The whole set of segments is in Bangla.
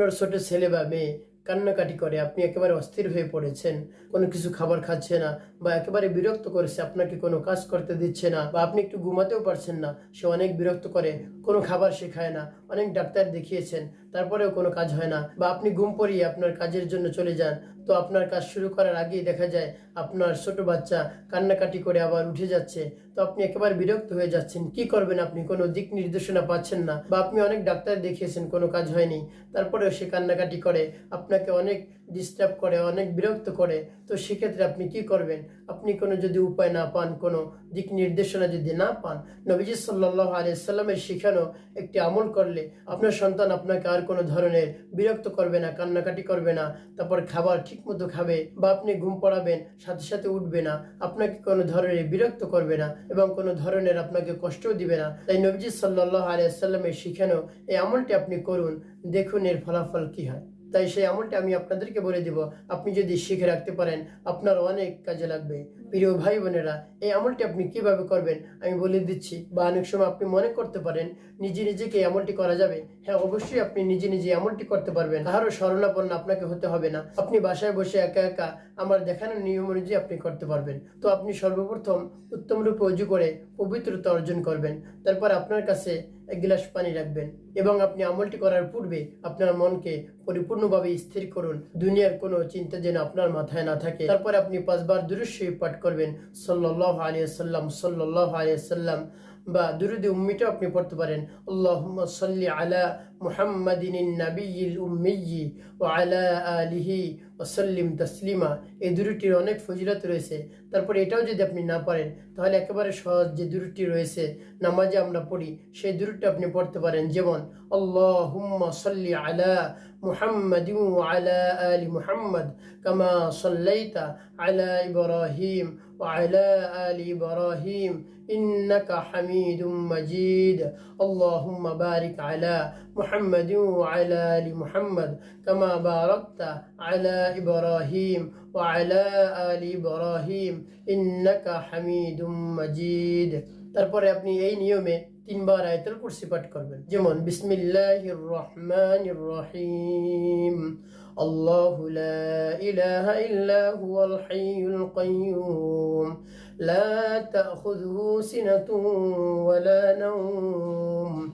আপনার ছোট ছেলে বা মেয়ে কান্নাকাটি করে, আপনি একেবারে অস্থির হয়ে পড়েছেন, কোনো কিছু খাবার খাচ্ছে না বা একেবারে বিরক্ত করেছে, আপনাকে কোনো কাজ করতে দিচ্ছে না বা আপনি একটু ঘুমাতেও পারছেন না, সে অনেক বিরক্ত করে, কোনো খাবার শেখায় না, অনেক ডাক্তার দেখিয়েছেন, তারপরেও কোনো কাজ হয় না বা আপনি ঘুম পড়িয়ে আপনার কাজের জন্য চলে যান তো আপনার কাজ শুরু করার আগেই দেখা যায় আপনার ছোট বাচ্চা কান্নাকাটি করে আবার উঠে যাচ্ছে। তো আপনি একেবারে বিরক্ত হয়ে যাচ্ছেন। কি করবেন আপনি? কোনো দিক নির্দেশনা পাচ্ছেন না বা আপনি অনেক ডাক্তার দেখিয়েছেন, কোনো কাজ হয়নি। তারপরেও সে কান্নাকাটি করে, আপনাকে অনেক ডিস্টার্ব করে, অনেক বিরক্ত করে। তো সেক্ষেত্রে আপনি কি করবেন? আপনি কোনো যদি উপায় না পান, কোনো দিক নির্দেশনা যদি না পান, নবীজি সাল্লাহ আলিয়াল্লামের শিখানো একটি আমল করলে আপনার সন্তান আপনাকে আর কোনো ধরনের বিরক্ত করবে না, কান্নাকাটি করবে না। তারপর খাবার ঠিক মতো খাবে বা আপনি ঘুম পড়াবেন, সাথে সাথে উঠবে না, আপনাকে কোনো ধরনের বিরক্ত করবে না এবং কোনো ধরনের আপনাকে কষ্টও দিবে না। তাই নবীজি সাল্লাহ আলিয়া সাল্লামের শিখানো এই আমলটি আপনি করুন, দেখুন এর ফলাফল কি হয়। তাই সেই আমলটা আমি আপনাদেরকে বলে দিব, আপনি যদি শিখে রাখতে পারেন, আপনার অনেক কাজে লাগবে। প্রিয় ভাই বোনেরা, এই আমলটি আপনি কীভাবে করবেন? আমি বলে দিচ্ছি, বা অনেক সময় আপনি মনে করতে পারেন, নিজে নিজেকে আমলটি করা যাবে। হ্যাঁ অবশ্যই আপনি নিজে নিজে আমলটি করতে পারবেন। কারও শরণাপন্ন আপনাকে হতে হবে না। আপনি বাসায় বসে একা একা আমার দেখানো নিয়ম অনুযায়ী আপনি করতে পারবেন। তো আপনি সর্বপ্রথম উত্তম রূপে অজু করে পবিত্রতা অর্জন করবেন। তারপর আপনার কাছে এক গ্লাস পানি রাখবেন এবং আপনি আমলটি করার পূর্বে আপনার মনকে পরিপূর্ণভাবে স্থির করুন। দুনিয়ার কোনো চিন্তা যেন আপনার মাথায় না থাকে। তারপর আপনি পাঁচবার দুরুশ্বী পাঠ করবেন। সাল্লাহ আলিয়া সাল্লাম সাল্লাহ আলিয়া সাল্লাম বা দুরুদে উম্মিটাও আপনি পড়তে পারেন। আল্লাহুম্মা সাল্লি আলা মুহাম্মাদিন নাবিয়িল উম্মিয়্যি ওয়া আলা আলিহি ওসাল্লিম তাসলিমা এই দুরুটির অনেক ফজিলত রয়েছে তারপর এটাও যদি আপনি না পারেন তাহলে একেবারে সহজ যে দুরুটি রয়েছে নামাজে আমরা পড়ি সেই দুরুটি আপনি পড়তে পারেন যেমন আল্লাহুম্মা সাল্লি আলা محمد وعلى آل محمد كما صليت على إبراهيم وعلى آل إبراهيم إنك حميد مجيد اللهم بارك على محمد وعلى آل محمد كما باركت على إبراهيم وعلى آل إبراهيم إنك حميد مجيد তারপরে আপনি এই নিয়মে তিনবার আয়াতুল কুরসি পাঠ করবেন যেমন বিসমিল্লাহির রহমানির রহিম الله لا إله إلا هو الحي القيوم لا تأخذه سنة ولا نوم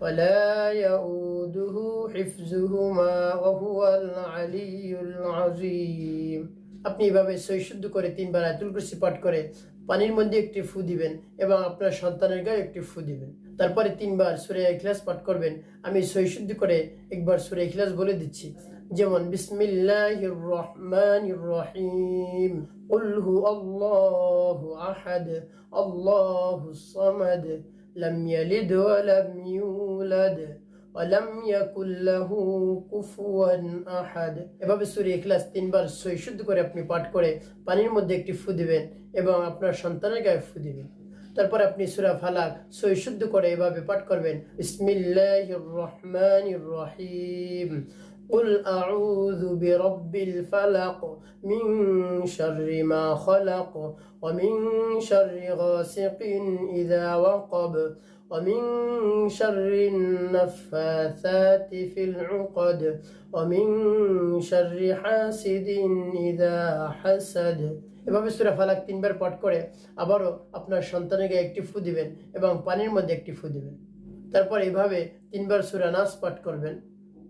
ولا يؤوده حفظهما وهو العلي العظيم আপনি এভাবে সই শুদ্ধ করে তিনবার আয়াতুল কুরসি পাঠ করে পানির মধ্যে একটি ফু দিবেন এবং আপনার সন্তানের গায়ে একটি ফু দিবেন তারপরে তিনবার সুরে ইখলাস পাঠ করবেন আমি সই শুদ্ধ করে একবার সুরে ইখলাস বলে দিচ্ছি যেমন বিসমিল্লাহির রহমানির রহিম قل هو الله أحد الله الصمد لم يلد ولم يولد ولم يكن له كفوا أحد এভাবে সূরা ইখলাস তিনবার সই শুদ্ধ করে আপনি পাঠ করে পানির মধ্যে একটি ফু দিবেন এবং আপনার সন্তানের গায়ে ফু দিবেন তারপর আপনি সূরা ফালাক সই শুদ্ধ করে এভাবে পাঠ করবেন বিসমিল্লাহির রহমানির রহিম قل أعوذ برب الفلق من شر ما خلق ومن شر غاسق إذا وقب ومن شر النفاثات في العقد ومن شر حاسد إذا حسد এভাবে সুরা ফালাক তিনবার পাঠ করে আবারও আপনার সন্তানের গায়ে একটি ফু দিবেন এবং পানির মধ্যে একটি ফু দিবেন তারপর এভাবে তিনবার সুরা নাস পাঠ করবেন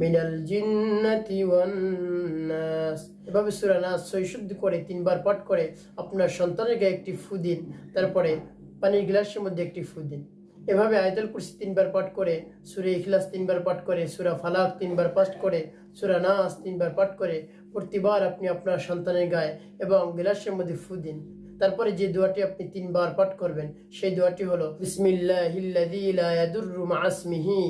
মিনাল জিন্নাতি ওয়ান নাস। এভাবে সূরা নাস শুদ্ধ করে, তিনবার পাঠ করে আপনার সন্তানের গায়ে একটি ফু দিন, তারপরে পানির গ্লাসের মধ্যে একটি ফু দিন। এভাবে আয়তুল কুরসি তিনবার পাঠ করে, সুরে ইখলাস তিনবার পাঠ করে, সুরা ফালাক তিনবার পাঠ করে, সুরা নাস তিনবার পাঠ করে, প্রতিবার আপনি আপনার সন্তানের গায়ে এবং গিলাসের মধ্যে ফু দিন। তারপরে যে দোয়াটি আপনি তিনবার পাঠ করবেন, সেই দোয়াটি হলো, বিসমিল্লাহিল্লাযী লা ইয়াদুররু মা ইসমিহি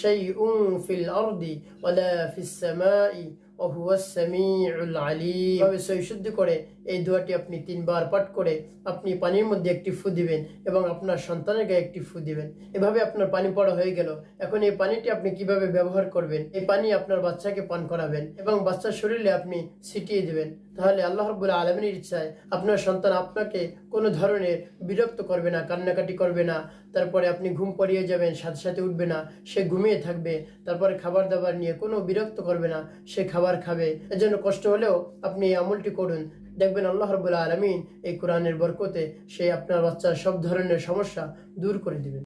শাইউন ফিল আরদি ওয়ালা ফিস সামাই ওয়া হুয়াস সামিউল আলীম। এভাবে সহি শুদ্ধ করে এই দোয়াটি আপনি তিনবার পাঠ করে আপনি পানির মধ্যে একটি ফু দিবেন এবং আপনার সন্তানের গায়ে একটি ফু দিবেন। এভাবে আপনার পানি পড়া হয়ে গেল। এখন এই পানিটি আপনি কীভাবে ব্যবহার করবেন? এই পানি আপনার বাচ্চাকে পান করাবেন এবং বাচ্চার শরীরে আপনি ছিটিয়ে দিবেন। তাহলে আল্লাহ রব্বুল আলমিনের ইচ্ছায় আপনার সন্তান আপনাকে কোনো ধরনের বিরক্ত করবে না, কান্নাকাটি করবে না। তারপরে আপনি ঘুম পড়িয়ে যাবেন, সাথে সাথে উঠবে না, সে ঘুমিয়ে থাকবে, তারপরে খাবার দাবার নিয়ে কোনো বিরক্ত করবে না, সে খাবার খাবে। এজন্য কষ্ট হলেও আপনি এই আমলটি করুন। দেখবেন আল্লাহ রবুল্লা আলমিন এই কোরআনের বরকতে সে আপনার বাচ্চার সব ধরনের সমস্যা দূর করে দিবেন।